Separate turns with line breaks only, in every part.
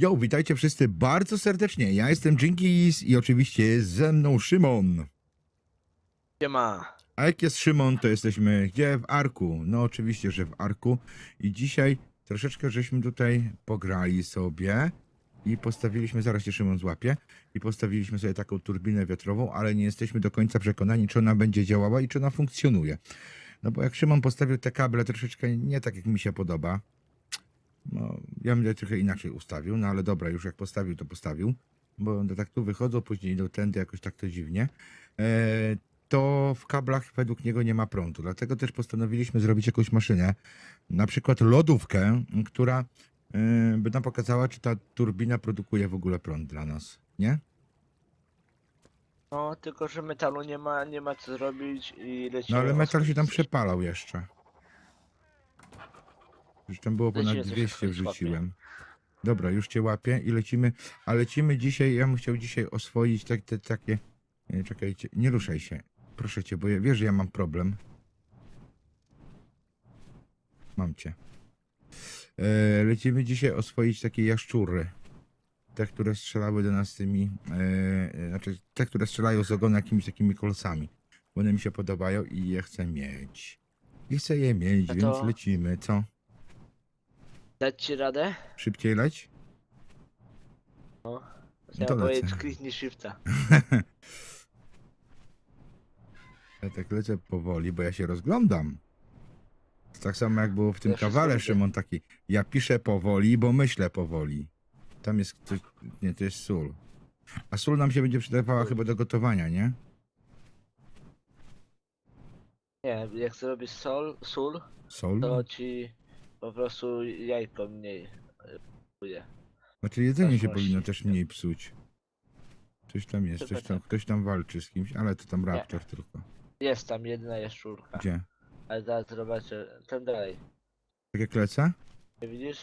Jo, witajcie wszyscy bardzo serdecznie. Ja jestem Jinkis i oczywiście jest ze mną Szymon.
Siema.
A jak jest Szymon, to jesteśmy gdzie? W Arku. No oczywiście, że w Arku. I dzisiaj troszeczkę żeśmy tutaj pograli sobie i postawiliśmy, zaraz się Szymon złapie, i postawiliśmy sobie taką turbinę wiatrową, ale nie jesteśmy do końca przekonani, czy ona będzie działała i czy ona funkcjonuje. No bo jak Szymon postawił te kable troszeczkę nie tak, jak mi się podoba, no ja bym trochę inaczej ustawił, no ale dobra, już jak postawił, to postawił, bo one tak tu wychodzą, później idą tędy, jakoś tak to dziwnie. E, to w kablach według niego nie ma prądu. Dlatego też postanowiliśmy zrobić jakąś maszynę, na przykład lodówkę, która yy, by nam pokazała, czy ta turbina produkuje w ogóle prąd dla nas, nie?
No, tylko że metalu nie ma, nie ma co zrobić i lecimy.
No ale metal się tam przepalał jeszcze. Już tam było ponad
Lecimy coś
200
oswoić,
wrzuciłem. Dobra, już cię łapię i lecimy, a lecimy dzisiaj, ja bym chciał dzisiaj oswoić tak, te, takie, nie, czekajcie, nie ruszaj się, proszę cię, bo ja, wiesz, że ja mam problem. Mam cię. E, lecimy dzisiaj oswoić takie jaszczury. Te, które strzelały do nas tymi, e, znaczy te, które strzelają z ogona jakimiś takimi kolcami. One mi się podobają i je chcę mieć. I chcę je mieć, więc
to-
lecimy. Co?
Dać ci radę?
Szybciej leć?
No.
No
boję
lecę.
kliknij shifta.
Ja tak lecę powoli, bo ja się rozglądam. Tak samo jak było w tym
Ja
kawale. Szymon taki. Ja piszę powoli, bo myślę powoli. Tam jest coś, nie, to jest sól. A sól nam się będzie przydawała chyba do gotowania, nie?
Nie, jak zrobisz sol, sól,
Sól?
to ci po prostu jajko mniej y, bude.
Znaczy jedzenie się powinno też mniej psuć. Coś tam jest,
Chyba
coś tam,
tak.
ktoś tam walczy z kimś, ale to tam raptor tylko.
Jest tam jedna jaszczurka.
Gdzie?
Ale zaraz zobaczę. Tam dalej.
Tak jak lecę?
Nie widzisz?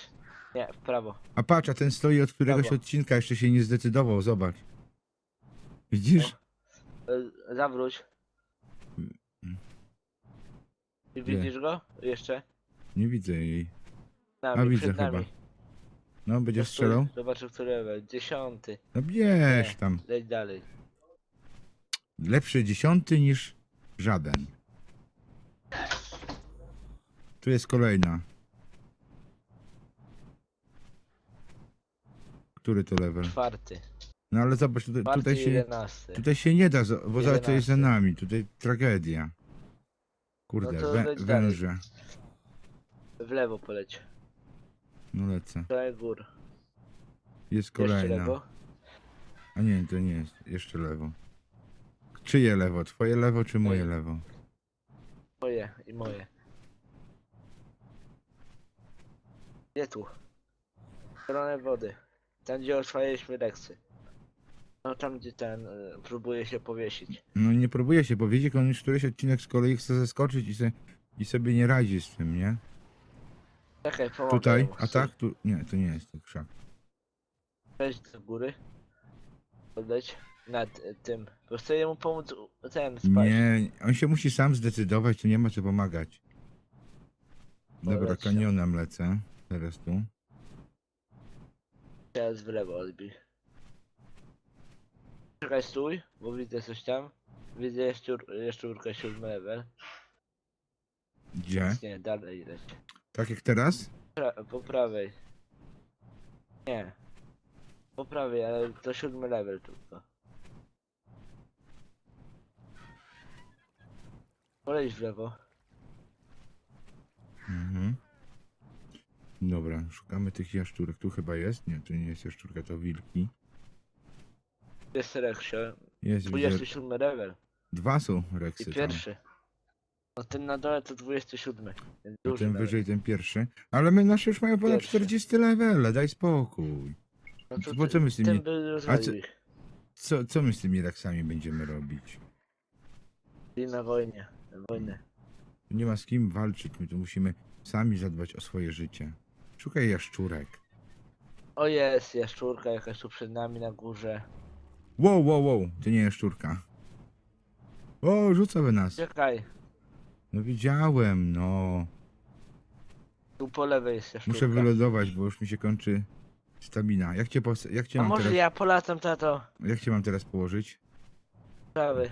Nie, w prawo.
A patrz, a ten stoi od któregoś odcinka, jeszcze się nie zdecydował, zobacz. Widzisz?
Y, Zawróć.
Mm.
I
Gdzie?
widzisz go? Jeszcze?
Nie widzę jej.
Nami,
A, widzę
przed
chyba.
nami.
No, będzie
No stój,
strzelał?
Zobaczę, który level. Dziesiąty.
No bierz tam.
Leć dalej.
Lepszy dziesiąty niż żaden. Tu jest kolejna. Który to level?
Czwarty.
No ale zobacz, tutaj,
Czwarty
tutaj
i
się,
jedenasty.
tutaj się nie da, bo za to jest za
Jedenasty.
nami. Tutaj tragedia. Kurde,
No to
wę,
leć dalej.
węże.
W lewo poleć.
No lecę.
Trochę gór.
Jest
Jeszcze
kolejna.
lewo.
A nie, to nie jest. Jeszcze lewo. Czyje lewo? Twoje lewo czy moje lewo?
Moje i moje. Gdzie tu? W stronę wody. Tam gdzie oswajaliśmy leksy. No tam gdzie ten y, próbuje się powiesić.
No nie próbuje się powiedzieć, on już któryś odcinek z kolei chce zeskoczyć i, se, i sobie nie radzi z tym, nie?
Czekaj, pomogę
Tutaj,
mu.
a tak? Tu, nie, to nie jest to krzak.
Weź do góry. Podleć nad y, tym. Bo chcę jemu pomóc u- ten spać.
Nie, on się musi sam zdecydować, tu nie ma co pomagać. Dobra,
Poleć się.
kanionem lecę. Teraz tu.
Teraz w lewo odbij. Czekaj, stój, bo widzę coś tam. Widzę jaszczur, jaszczurkę siódmy level.
Gdzie?
Nic Nie, dalej leć.
Tak jak teraz?
Pra po prawej. Nie. Po prawej, ale to siódmy level tylko. Poleć w lewo.
Mhm. Dobra, szukamy tych jaszczurek. Tu chyba jest? Nie, to nie jest jaszczurka, to wilki.
Jest Reksio.
Jest, widzę.
27 level.
Dwa są
I
reksy tam.
pierwszy. No ten na dole to 27. Więc
A
duży
ten
level.
wyżej, ten pierwszy. Ale my nasze już mają ponad
Pierwszy.
40 levele, daj spokój.
No
to po co my z tymi-
Ten by rozwalił ich.
Co, co my z tymi reksami będziemy robić?
I na wojnie. Na wojnę.
Tu nie ma z kim walczyć, my tu musimy sami zadbać o swoje życie. Szukaj jaszczurek.
O jest, jaszczurka jakaś tu przed nami na górze.
Wow, wow, wow, to nie jaszczurka. O, rzuca we nas.
Czekaj,
No widziałem, no.
tu po lewej jest jaszczurka.
Muszę wylodować, bo już mi się kończy Stamina. Jak cię, pos- jak cię
A
mam
może
teraz...
ja polatam, tato?
Jak cię mam teraz położyć?
Prawy.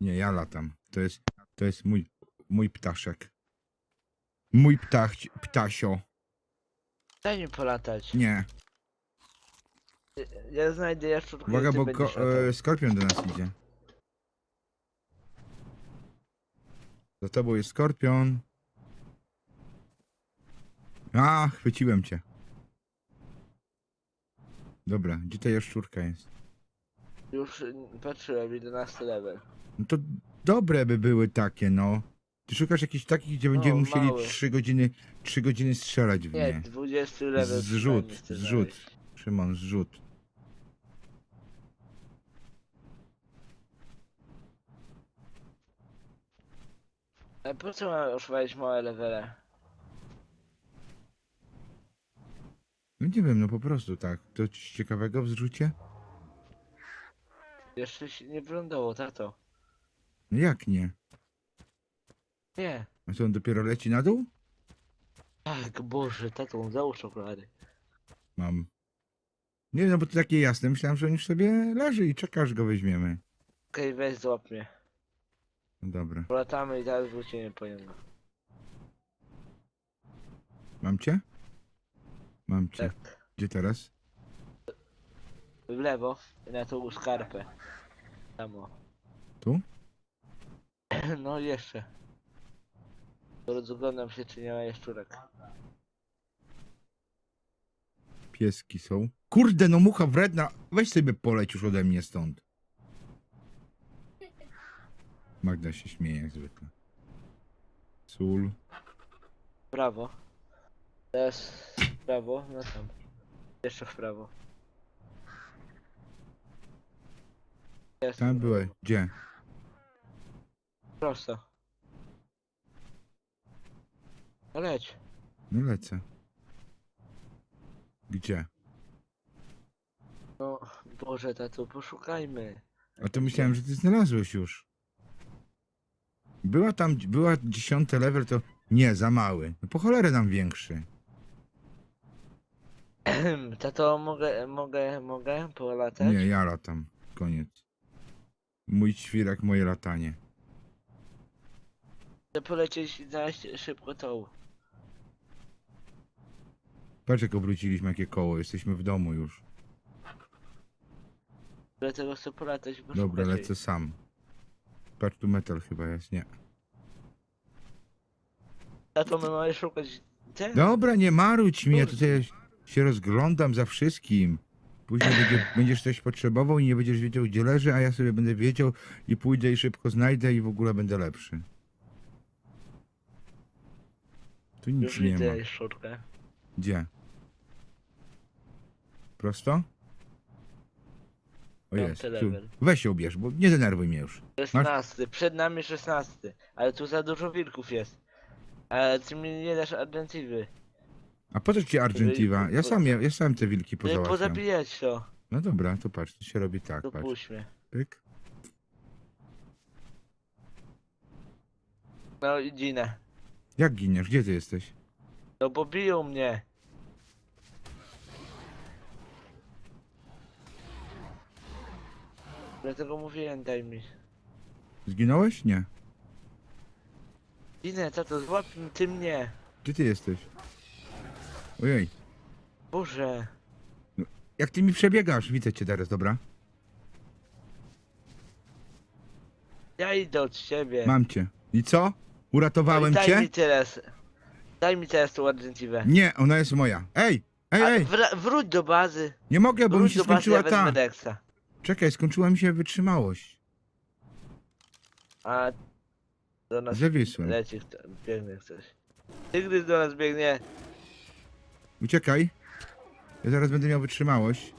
Nie, ja latam. To jest, to jest mój, mój ptaszek. Mój ptach, ptasio.
Daj mi polatać.
Nie.
Ja znajdę jaszczurkę
Uwaga,
i ty
bo
będziesz
ko-
latał.
e, skorpion do nas idzie. Za tobą jest skorpion. A, chwyciłem cię. Dobra, gdzie ta jaszczurka jest?
Już patrzyłem, 11 level.
No to dobre by były takie, no. Ty szukasz jakichś takich, gdzie będziemy
No,
musieli
mały.
3 godziny, 3 godziny strzelać w
Nie,
nie.
20 level.
Zrzut,
przynajmniej chcę
zrzut. Szymon, zrzut.
A po co mam oswajać małe levele?
No nie wiem, no po prostu tak. To coś ciekawego w zrzucie?
Jeszcze się nie wylądowało, tato.
No jak nie?
Nie.
A co on dopiero leci na dół?
Tak, Boże, tato, załóż okulary.
Mam. Nie no, bo to takie jasne. Myślałem, że on już sobie leży i czeka, aż go weźmiemy.
Okej, weź złap mnie.
No dobra.
Polatamy i zaraz wrócimy po niego.
Mam cię? Mam cię.
Tak.
Gdzie teraz?
W lewo, na tą skarpę. Samo.
Tu?
No jeszcze. Rozglądam się, czy nie ma jaszczurek.
Pieski są. Kurde, no mucha wredna. Weź sobie poleć już ode mnie stąd. Magda się śmieje jak zwykle. Sól.
Prawo. Teraz w prawo, no tam. Jeszcze w prawo. Jest.
Tam były. Gdzie?
Prosto. No leć.
No lecę. Gdzie?
No, Boże, tato, poszukajmy.
A to myślałem, że ty znalazłeś już. Była tam, była dziesiąty level, to nie, za mały. No po cholerę nam większy.
Tato, mogę, mogę, mogę polatać?
Nie, ja latam. Koniec. Mój świrak, moje latanie.
Chcę polecieć i znaleźć szybko tą.
Patrz jak obróciliśmy jakie koło, jesteśmy w domu już.
Dlatego chcę polatać, bo
Dobra,
szukać jej.
lecę sam. Patrz tu metal chyba jest, nie.
Tato, my mamy szukać...
Dobra, nie marudź mi, ja
Kurde.
tutaj się rozglądam za wszystkim. Później będzie, będziesz coś potrzebował i nie będziesz wiedział gdzie leży, a ja sobie będę wiedział i pójdę i szybko znajdę i w ogóle będę lepszy. Tu nic
Już
nie ma.
widzę.
Gdzie? Prosto? O jest, tu.
level.
Weź się ubierz, bo nie denerwuj mnie już.
16, przed nami 16. Ale tu za dużo wilków jest. Ale ty mi nie dasz agencywy.
A po co ci Argentiva? Ja sam, ja, ja sam te wilki
Żeby
pozałatwiam.
pozabijać to.
No dobra, to patrz, to się robi tak, patrz. Pyk.
No i ginę.
Jak giniesz? Gdzie ty jesteś?
No bo biją mnie. Dlatego mówiłem, daj mi.
Zginąłeś? Nie.
Ginę, tato, złap ty mnie.
Gdzie ty jesteś? Ojej.
Boże.
Jak ty mi przebiegasz? Widzę cię teraz, dobra?
Ja idę od ciebie.
Mam cię. I co? Uratowałem
daj
cię?
mi teraz. Daj mi teraz tą agencywę.
Nie, ona jest moja. Ej! Ej, ej!
wróć do bazy.
Nie mogę, bo mi
Wróć
się
do bazy,
skończyła
ja wezmę
ta.
Dexa.
Czekaj, skończyła mi się wytrzymałość.
A do nas
Zawisłem.
leci, biegnie ktoś. Tygrys do nas biegnie.
Uciekaj. Ja zaraz będę miał wytrzymałość.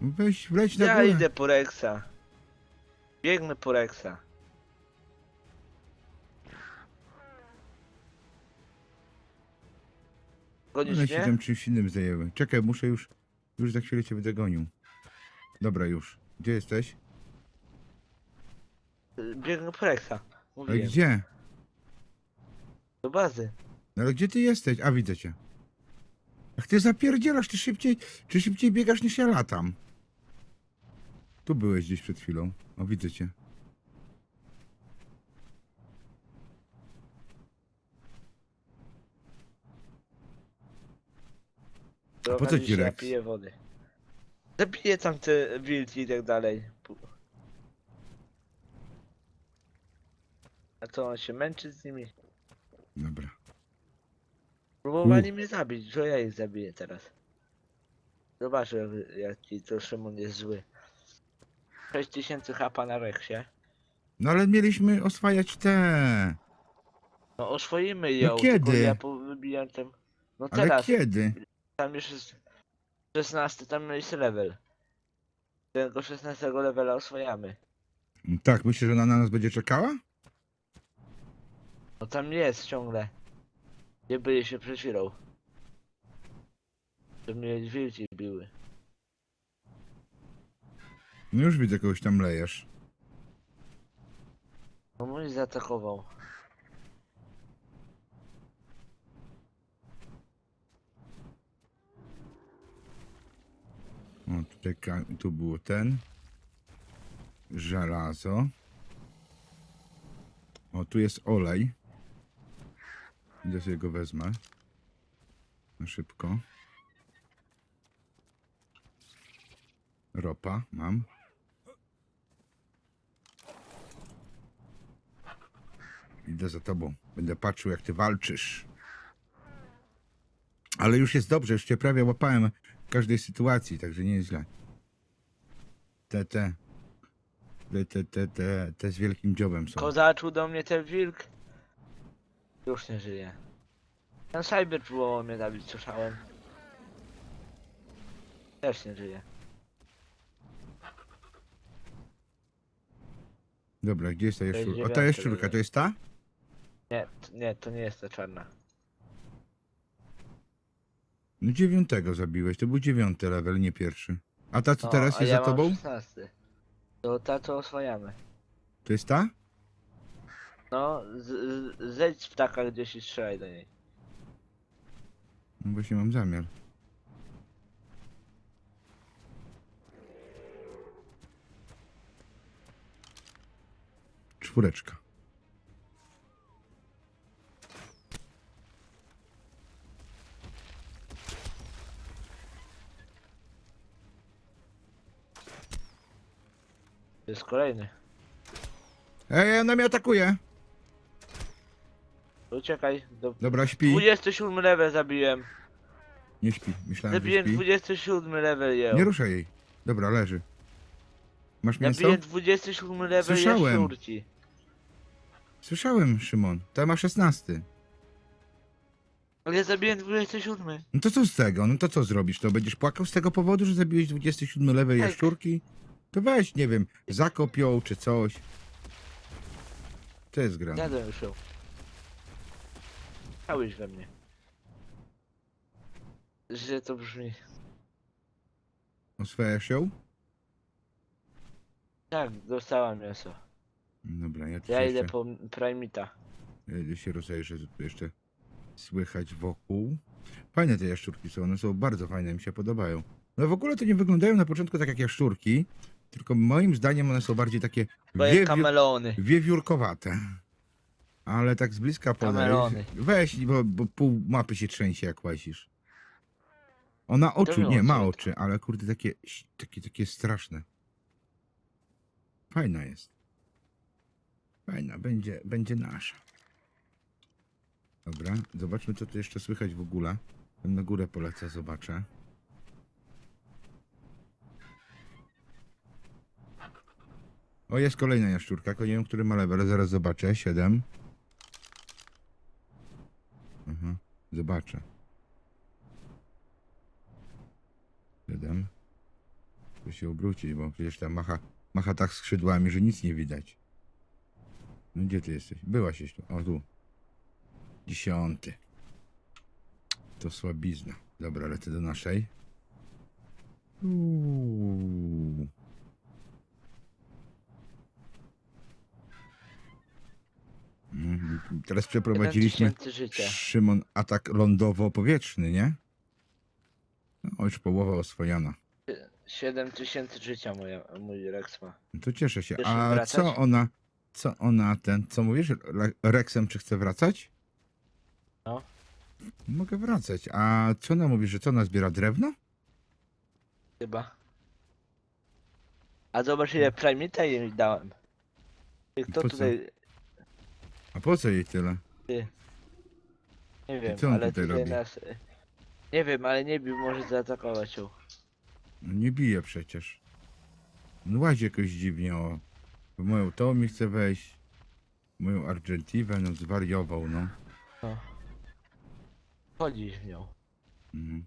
Weź, wleć na
Ja
górę.
idę po Rexa. Biegnę po Rexa. Gonisz
się
mnie?
tam czymś innym zajęły. Czekaj, muszę już... Już za chwilę cię będę gonił. Dobra, już. Gdzie jesteś?
Biegnę po Rexa.
Ale
Mówiłem.
gdzie?
Do bazy.
No ale gdzie ty jesteś? A widzę cię. Jak ty zapierdzielasz, ty szybciej, czy szybciej biegasz niż ja latam. Tu byłeś gdzieś przed chwilą. O, widzę cię. A po co ci Rex?
piję wody. Zabiję tam te wilki i tak dalej. A to on się męczy z nimi?
Dobra.
Próbowali mnie zabić, że ja ich zabiję teraz. Zobaczę jak- jaki to Szymon jest zły. 6000 hapa na reksie.
No ale mieliśmy oswajać te.
No oswoimy ją,
kiedy?
tylko ja wybijam ten... No
Ale
teraz,
kiedy?
Tam już jest 16, tam jest level. Tego 16 levela oswajamy.
Tak, myślę, że ona na nas będzie czekała?
No tam jest ciągle. Gdzie byli się przed chwilą. To mnie wilki biły.
No już widzę, kogoś tam lejesz.
No mój zaatakował.
O, tutaj tu było ten. Żelazo. O, tu jest olej. Idę sobie go wezmę. Na szybko. Ropa mam. Idę za tobą. Będę patrzył, jak ty walczysz. Ale już jest dobrze, już cię prawie łapałem w każdej sytuacji, także nie jest źle. Te, te. Te, te, te, te, te z wielkim dziobem są.
Kozaczył do mnie ten wilk. Już nie żyje. Ten cyber próbował mnie zabić, słyszałem. Też nie żyje.
Dobra, gdzie jest ta jaszczurka? O, ta jaszczurka, to jest ta?
Nie, t- nie, to nie jest ta czarna.
No dziewiątego zabiłeś, to był dziewiąty level, nie pierwszy. A ta, co
No,
teraz
a
jest
ja
za tobą?
Mam 16. To ta co oswajamy.
To jest ta?
No, z, z, zejdź z ptaka gdzieś i strzelaj do niej.
No właśnie mam zamiar. Czwóreczka.
To jest kolejny.
Ej, ona mnie atakuje!
Uciekaj. Do...
Dobra, śpi.
27 level zabiłem.
Nie śpi, myślałem, że
Zabiłem
śpi.
27 level ją.
Nie ruszaj jej. Dobra, leży. Masz mięso?
Zabiłem 27 level
Słyszałem.
jaszczurki.
Słyszałem, Szymon. Ta ma 16.
Ale ja zabiłem 27.
No to co z tego? No to co zrobisz? To będziesz płakał z tego powodu, że zabiłeś 27 level
Tak.
jaszczurki? To weź, nie wiem, zakop ją czy coś. To jest gra.
Jadłem już ją. We mnie. Źle to brzmi.
Oswajasz ją?
Tak, dostałam mięso.
Dobra, ja tu
Ja
jeszcze
idę po Primita.
ja idę się rozejrzę, co tu jeszcze słychać wokół. Fajne te jaszczurki są, one są bardzo fajne, mi się podobają. No w ogóle to nie wyglądają na początku tak jak jaszczurki, tylko moim zdaniem one są bardziej takie
jak
wiewiór-
kamelony.
wiewiórkowate. Ale tak z bliska.
Kamerony.
Weź, bo, bo pół mapy się trzęsie jak łazisz. Ona oczu, nie, ma
oczy.
oczy, ale kurde takie, takie, takie straszne. Fajna jest. Fajna, będzie, będzie nasza. Dobra, zobaczmy co tu jeszcze słychać w ogóle. Tam na górę polecę, zobaczę. O, jest kolejna jaszczurka, tylko nie wiem, który ma level, zaraz zobaczę. 7. Aha, zobaczę. 7. Tu się obrócić, bo przecież ta macha, macha tak skrzydłami, że nic nie widać. No gdzie ty jesteś? Byłaś jeszcze. O, tu. Dziesiąty. To słabizna. Dobra, lecę do naszej. Uuu. Teraz przeprowadziliśmy
7000 życia.
Szymon atak lądowo-powietrzny, nie? No, już połowa oswojona.
7000 życia moja, mój Rex ma.
No to cieszę się.
Chcesz
A
wracać?
co ona, co ona ten, co mówisz? Le- Rexem czy chce wracać?
No.
Mogę wracać. A co ona mówi, że co ona zbiera drewno?
Chyba. A zobacz ile Primita jej dałem. Ty, Kto
Po co?
tutaj...
A po co jej tyle?
Nie wiem,
co on
ale
tutaj
tutaj
robi?
nas... Nie wiem, ale nie bił, może zaatakować ją.
No nie bije przecież. No łazi jakoś dziwnie, o. W moją to mi chce wejść. W moją Argentiwę, no zwariował, no.
No. Chodzisz w nią.
Mhm.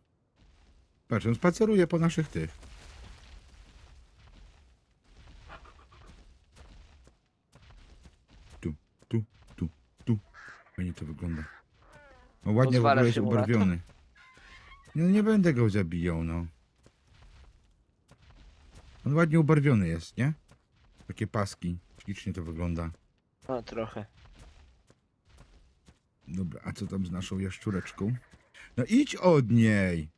Patrz, on spaceruje po naszych tych. Tu, tu. Fajnie to wygląda. O, ładnie w ogóle jest ubarwiony. No nie będę go zabijał, no. On ładnie ubarwiony jest, nie? Takie paski. Ślicznie to wygląda.
No trochę.
Dobra, a co tam z naszą jaszczureczką? No idź od niej!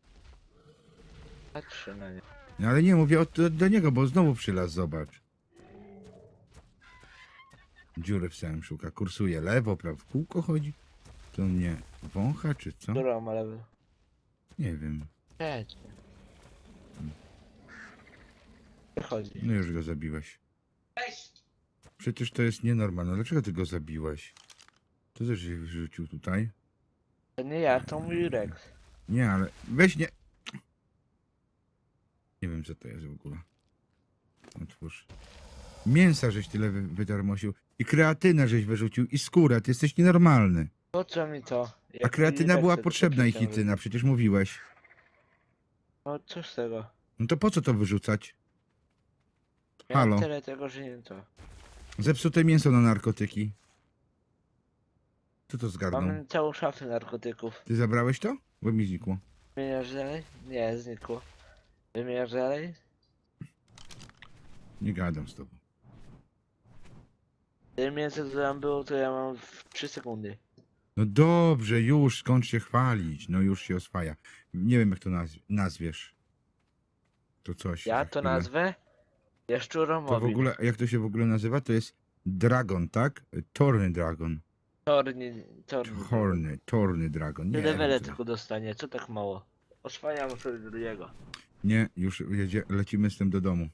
Patrzę na nie.
No ale nie, mówię od, do niego, bo znowu przylazł, zobacz. Dziury w samym szuka, kursuje lewo, prawo, w kółko chodzi. To mnie wącha, czy co?
Którą, ale...
Nie wiem.
Cześć. Chodzi.
No już go zabiłeś. Przecież to jest nienormalne. Dlaczego ty go zabiłeś? To też się wyrzucił tutaj.
To nie ja, to mój Rex.
Nie, ale weź nie... Nie wiem, co to jest w ogóle. Otwórz. Mięsa żeś tyle wy- wydarmosił. I kreatynę żeś wyrzucił. I skórę. Ty jesteś nienormalny.
Po co mi to?
A
Jak
kreatyna była potrzebna i
przeczytałem.
chityna. Przecież mówiłeś.
No co z tego?
No to po co to wyrzucać?
Ja
Halo.
tyle tego, że nie to.
Zepsute mięso na narkotyki. Kto to zgarnął?
Mamy całą szafę narkotyków.
Ty zabrałeś to? Bo mi znikło.
Wymieniasz dalej? Nie, znikło. Wymieniasz dalej?
Nie gadam z tobą.
Tyle mięsa, co tam było, to ja mam w 3 sekundy.
No dobrze, już skończ się chwalić. No już się oswaja. Nie wiem jak to nazw nazwiesz. To coś.
Ja
za
to
chwilę.
nazwę
To w ogóle, jak to się w ogóle nazywa? To jest Dragon, tak? Torny Dragon.
Torni.
Horny, Torny Dragon. Nie,
Tyle
wiem, co-
tylko dostanie, co tak mało? Oswajam sobie drugiego.
nie już jedzie, lecimy z tym do domu.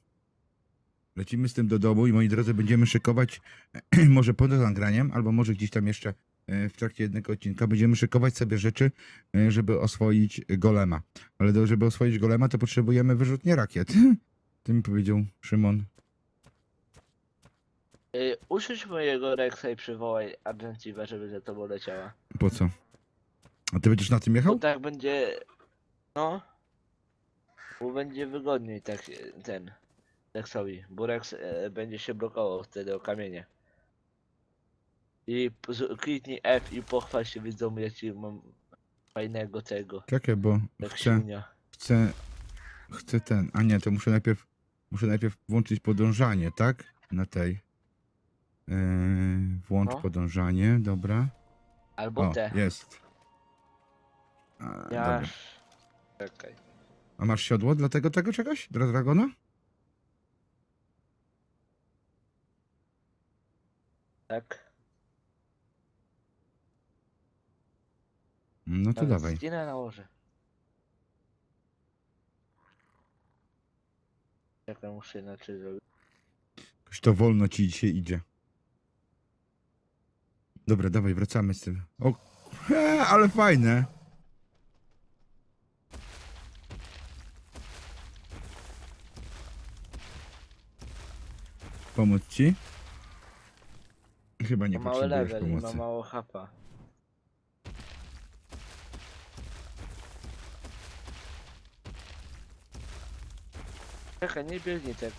Lecimy z tym do domu i moi drodzy, będziemy szykować może poza nagraniem, albo może gdzieś tam jeszcze e, w trakcie jednego odcinka będziemy szykować sobie rzeczy, e, żeby oswoić golema. Ale do, żeby oswoić golema, to potrzebujemy wyrzutnie rakiet. Ty mi powiedział Szymon.
Yy, usiądź mojego Rexa i przywołaj Argentivę, żeby za tobą leciała.
Po co? A ty będziesz na tym
Bo
jechał?
tak będzie... No. Bo będzie wygodniej tak ten Rexowi. Bo Rex e, będzie się blokował wtedy o kamienie. I p- z- kliknij F i pochwal się widzom, ja ci mam fajnego tego.
Czekaj, bo chcę,
Reksiunia.
chcę, chcę ten, a nie, to muszę najpierw, muszę najpierw włączyć podążanie, tak? Na tej. Yy, włącz
No.
podążanie, dobra.
Albo
O,
te.
jest. A, dobra.
Czekaj.
A masz siodło dla tego, tego czegoś? Dla dragona?
Tak.
No to
Nawet
dawaj.
Nałożę. Czekaj, muszę inaczej zrobić.
Jakoś to wolno ci dzisiaj idzie. Dobra, dawaj, wracamy z tym. O, he, ale fajne. Pomóc ci? Chyba nie
Ma mały
potrzebujesz
level i ma
pomocy.
mało hapa. Czekaj, nie biegnij tak,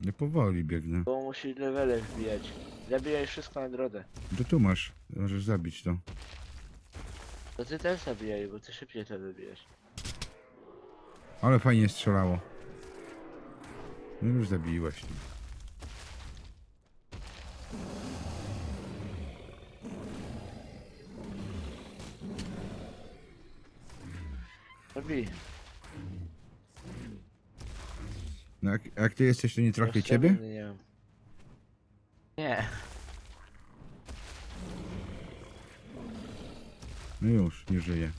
Nie powoli biegnę.
bo musi levele wbijać. Zabijaj wszystko na drodze.
To tu masz. Możesz zabić to.
To ty też zabijaj, bo ty szybciej to wybijesz.
Ale fajnie strzelało. No już zabiłeś.
Robi.
No jak, jak ty jesteś, to nie trafię
Jeszcze
ciebie?
Nie.
No już, nie żyję.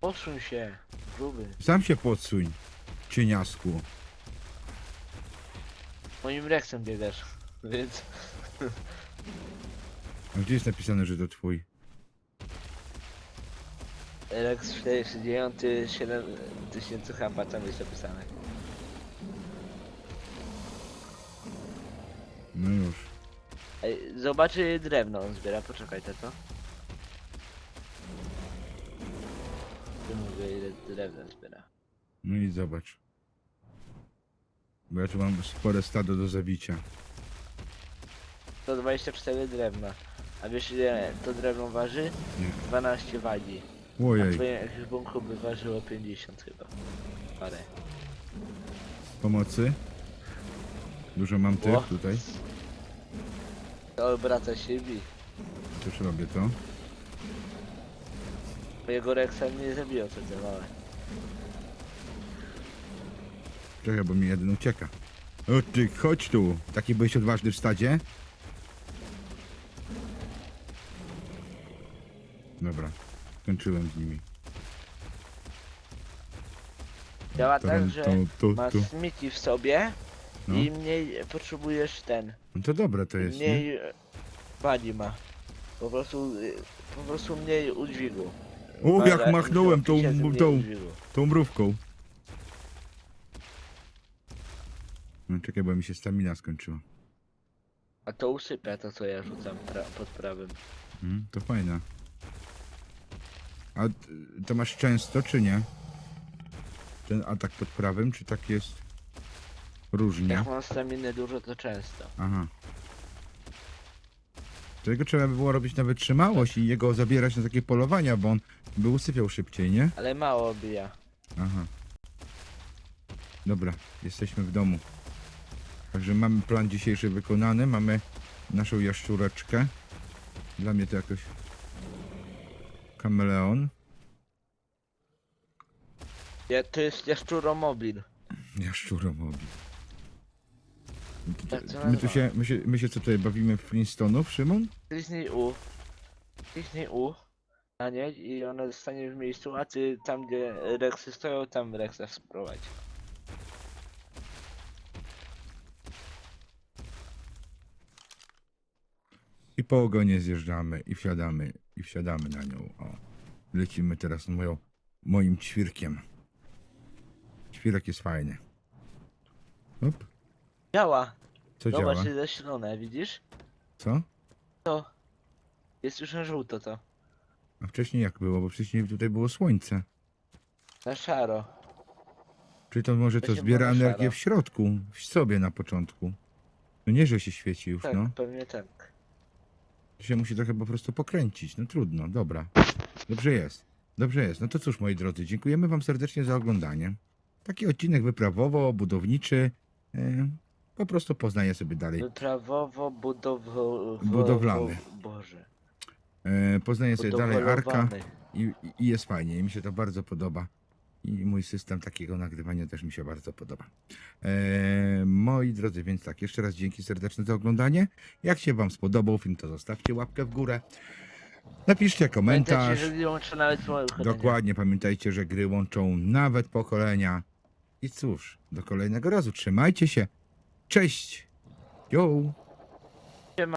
Posuń się. Gruby.
Sam się podsuń, cieniasku.
Moim Rexem biegasz. Więc
A gdzie jest napisane, że to twój?
Rex 49 7000 hamba tam jest napisane.
No już.
Ej, zobaczy drewno on zbiera, poczekaj to co? Ty mówię ile drewna zbiera.
No i zobacz. Bo ja tu mam spore stado do zabicia.
124 drewna. A wiesz ile to drewno waży?
Nie.
12 wagi. A
Ojej,
twoje ekwipunku by ważyło 50 chyba. Parę.
pomocy. Dużo mam tych
O.
tutaj.
To obraca się i bi.
Też robię to.
Mojego Rexa nie zabiło co te małe.
Czekaj, bo mi jeden ucieka. O ty, chodź tu. Taki byłeś odważny w stadzie? Dobra, skończyłem z nimi.
Działa
To,
tak, że
to, to,
masz
to.
smiki w sobie
No.
i mniej potrzebujesz ten.
no to dobre to jest, nie?
mniej e, ma. Po prostu, po prostu mniej udźwigu.
O, jak machnąłem tą, tą, tą mrówką. No czekaj, bo mi się stamina skończyła.
A to usypia to co ja rzucam pra pod prawym.
Mm, to fajne. A t- to masz często, czy nie? Ten atak pod prawym, czy tak jest różnie?
Jak mam staminy dużo to często.
Aha. To jego trzeba by było robić na wytrzymałość i jego zabierać na takie polowania, bo on by usypiał szybciej, nie?
Ale mało bija.
Aha. Dobra, jesteśmy w domu. Także mamy plan dzisiejszy wykonany, mamy naszą jaszczureczkę. Dla mnie to jakoś kameleon.
Ja, to jest jaszczuromobil.
Jaszczuromobil.
Tak to
My tu się, my się, my się co tutaj bawimy w Flintstonów, Szymon?
Kliknij U. Kliknij U. Na niej i ona zostanie w miejscu, a ty tam gdzie Rexy stoją, tam Rexa sprowadź.
I po ogonie zjeżdżamy i wsiadamy, i wsiadamy na nią. O. Lecimy teraz moją, moim ćwirkiem. Ćwirek jest fajny. Hop,
Działa!
co
Zobacz,
działa?
jest zasilone, widzisz?
Co?
To. Jest już na żółto to.
A wcześniej jak było? Bo wcześniej tutaj było słońce.
Na szaro.
Czyli to może to
Wcześniej
zbiera
było
energię w środku, w sobie na początku. No nie, że się świeci już,
Tak,
no.
pewnie tak.
Się musi trochę po prostu pokręcić. No trudno, dobra. Dobrze jest. Dobrze jest. No to cóż, moi drodzy, dziękujemy wam serdecznie za oglądanie. Taki odcinek wyprawowo, budowniczy. e, po prostu poznaję sobie dalej.
Wyprawowo budowo...
Budowlany.
Boże.
E, poznaję sobie dalej Arka
Budowlowany.
i, i jest fajnie. I mi się to bardzo podoba. I mój system takiego nagrywania też mi się bardzo podoba. E, moi drodzy, więc tak, jeszcze raz dzięki serdeczne za oglądanie. Jak się wam spodobał film, to zostawcie łapkę w górę. Napiszcie komentarz.
Pamiętajcie, że nawet.
Dokładnie, pamiętajcie, że gry łączą nawet pokolenia. I cóż, do kolejnego razu. Trzymajcie się. Cześć. Yo.